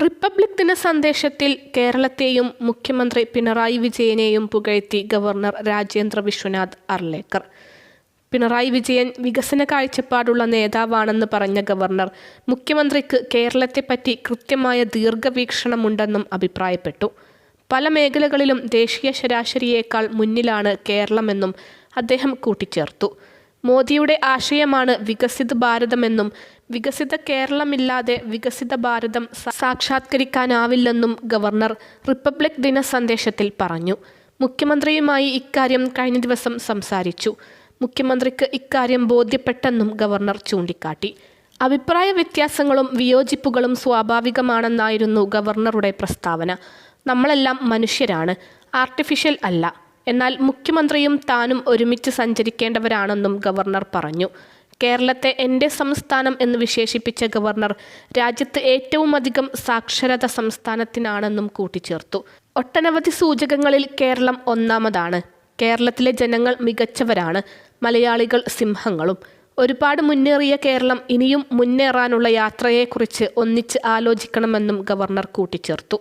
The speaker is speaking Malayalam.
റിപ്പബ്ലിക് ദിന സന്ദേശത്തിൽ കേരളത്തെയും മുഖ്യമന്ത്രി പിണറായി വിജയനെയും പുകഴ്ത്തി ഗവർണർ രാജേന്ദ്ര വിശ്വനാഥ് അർലേക്കർ. പിണറായി വിജയൻ വികസന കാഴ്ചപ്പാടുള്ള നേതാവാണെന്ന് പറഞ്ഞ ഗവർണർ മുഖ്യമന്ത്രിക്ക് കേരളത്തെപ്പറ്റി കൃത്യമായ ദീർഘവീക്ഷണമുണ്ടെന്നും അഭിപ്രായപ്പെട്ടു. പല മേഖലകളിലും ദേശീയ ശരാശരിയേക്കാൾ മുന്നിലാണ് കേരളമെന്നും അദ്ദേഹം കൂട്ടിച്ചേർത്തു. മോദിയുടെ ആശയമാണ് വികസിത ഭാരതമെന്നും വികസിത കേരളമില്ലാതെ വികസിത ഭാരതം സാക്ഷാത്കരിക്കാനാവില്ലെന്നും ഗവർണർ റിപ്പബ്ലിക് ദിന സന്ദേശത്തിൽ പറഞ്ഞു. മുഖ്യമന്ത്രിയുമായി ഇക്കാര്യം കഴിഞ്ഞ ദിവസം സംസാരിച്ചു. മുഖ്യമന്ത്രിക്ക് ഇക്കാര്യം ബോധ്യപ്പെട്ടെന്നും ഗവർണർ ചൂണ്ടിക്കാട്ടി. അഭിപ്രായ വ്യത്യാസങ്ങളും വിയോജിപ്പുകളും സ്വാഭാവികമാണെന്നായിരുന്നു ഗവർണറുടെ പ്രസ്താവന. നമ്മളെല്ലാം മനുഷ്യരാണ് ആർട്ടിഫിഷ്യൽ അല്ല. എന്നാൽ മുഖ്യമന്ത്രിയും താനും ഒരുമിച്ച് സഞ്ചരിക്കേണ്ടവരാണെന്നും ഗവർണർ പറഞ്ഞു. കേരളത്തെ എന്റെ സംസ്ഥാനം എന്ന് വിശേഷിപ്പിച്ച ഗവർണർ രാജ്യത്ത് ഏറ്റവും അധികം സാക്ഷരത സംസ്ഥാനത്തിനാണെന്നും കൂട്ടിച്ചേർത്തു. ഒട്ടനവധി സൂചകങ്ങളിൽ കേരളം ഒന്നാമതാണ്. കേരളത്തിലെ ജനങ്ങൾ മികച്ചവരാണ്. മലയാളികൾ സിംഹങ്ങളും. ഒരുപാട് മുന്നേറിയ കേരളം ഇനിയും മുന്നേറാനുള്ള യാത്രയെക്കുറിച്ച് ഒന്നിച്ച് ആലോചിക്കണമെന്നും ഗവർണർ കൂട്ടിച്ചേർത്തു.